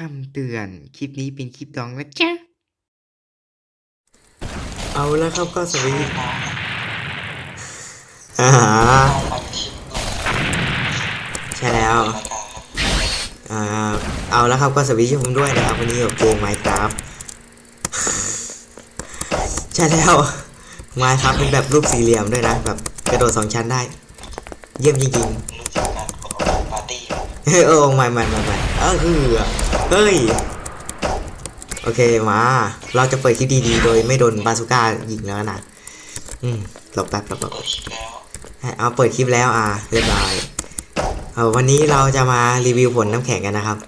คำเตือน คลิปนี้เป็นคลิปดองนะจ๊ะ เอาแล้วครับก็สวีทอ่าใช่แล้วอ่าเอาแล้วครับก็สวีทช่วยผมด้วยนะครับวันนี้กับเกมไมค์ครับใช่แล้วไมค์ครับเป็นแบบรูปสี่เหลี่ยมด้วยนะ แบบกระโดดสองชั้นได้ เยี่ยมจริงๆเฮ้ยเออไม่ไม่ไม่ไม่ เออคือเฮ้ย โอเคมา เราจะเปิดคลิปดีๆ โดยไม่โดนบาซูก้ายิงแล้วนะ อืมหลบแป๊บหลบแป๊บเอาเปิดคลิปแล้วอะเรียบร้อยเอาวันนี้เราจะมารีวิวผลน้ำแข็งกันนะครับ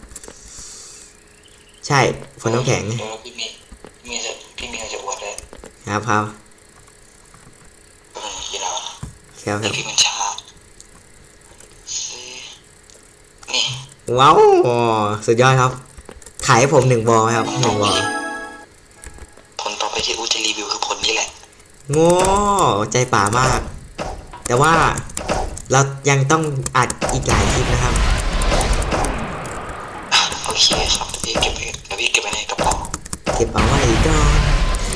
ใช่ ผลน้ำแข็งเดี๋ยวพี่มีมีจะพี่มีจะอวดเลยครับครับเป็นพี่เราครับคนี่รับพี่มันช้า ว้าวสุดยอดครับ ขายให้ผมหนึ่งบอลครับหนึ่งบอลผลต่อไปที่อูจะรีวิวคือผลนี้แหละโง่ใจป่ามาก แต่ว่าเรายังต้องอัดอีกหลายคลิปนะครับโอเคครับเดี๋ยวพี่เก็บไปเดี๋ยวพี่เก็บไปในกระเป๋าเก็บเอาไว้ก่อน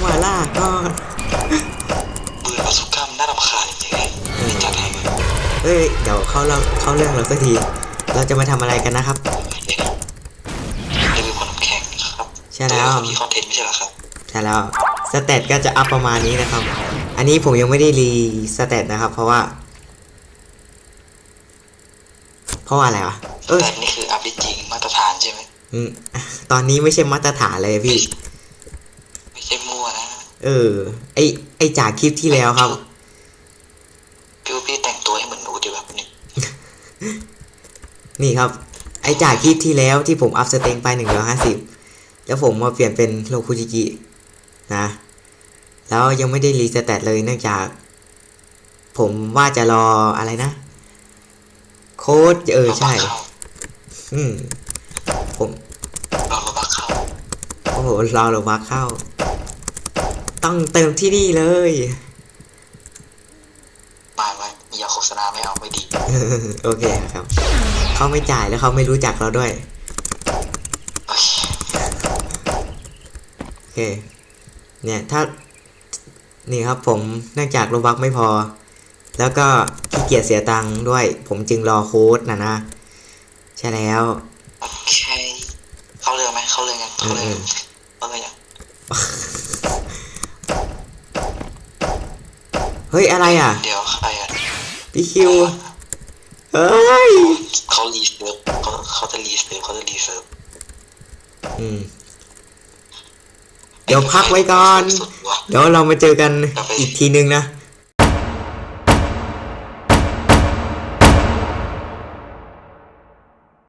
ว่าล่าก่อนเบื่อประสบการณ์น่ารำคาญจริงๆเลยไม่จัดให้เลยเฮ้ยเดี๋ยวเข้าเราเข้าเรื่องเราสักที เราจะมาทำอะไรกันนะครับรีวิวผลน้ำแข็งครับใช่แล้วมีคอนเทนต์ไม่ใช่เหรอครับใช่แล้วสเตตก็จะอัพประมาณนี้นะครับ อันนี้ผมยังไม่ได้รีสเตตนะครับ เพราะว่า เพราะว่าอะไรวะเออแต่นี่คืออัพได้จริงมาตรฐานใช่ไหมอืมตอนนี้ไม่ใช่มาตรฐานเลยพี่ ไม่ใช่มั่วนะ เออ ไอไอจากคลิปที่แล้วครับ พี่ว่าพี่แต่งตัวให้เหมือนอูดีแบบนึง นี่ครับ ไอจากคลิปที่แล้วที่ผมอัพสเต็งไปหนึ่งร้อยห้าสิบแล้วผมมาเปลี่ยนเป็นโลคุจิกินะ แล้วยังไม่ได้รีสเตตเลยเนื่องจาก ผมว่าจะรออะไรนะ โค้ดเออ ใช่ อืม ผมเราเราบักเข้า โอ้โหรอโลบักเข้า ต้องเติมที่นี่เลยมาไว้อย่าโฆษณาไม่เอาไม่ดี โอเคครับ เขาไม่จ่ายแล้วเขาไม่รู้จักเราด้วยโอเคโอเค เนี่ยถ้า นี่ครับผมเนื่องจากโลบักไม่พอ แล้วก็ขี้เกียจเสียตังค์ด้วย ผมจึงรอโค้ดนะนะ ใช่แล้ว โอเค เข้าเรื่องไหมเข้าเรื่องกันเข้าเรื่องกันเข้าเรื่องยังเฮ้ย อะไรอะ เดี๋ยวใครอะพี่คิว เฮ้ยเขารีเซิร์ฟเขาเขาจะรีเซิร์ฟเขาจะรีเซิร์ฟอืมเดี๋ยวพักไว้ก่อน สุดว่ะเดี๋ยวเรามาเจอกันอีกทีนึงนะ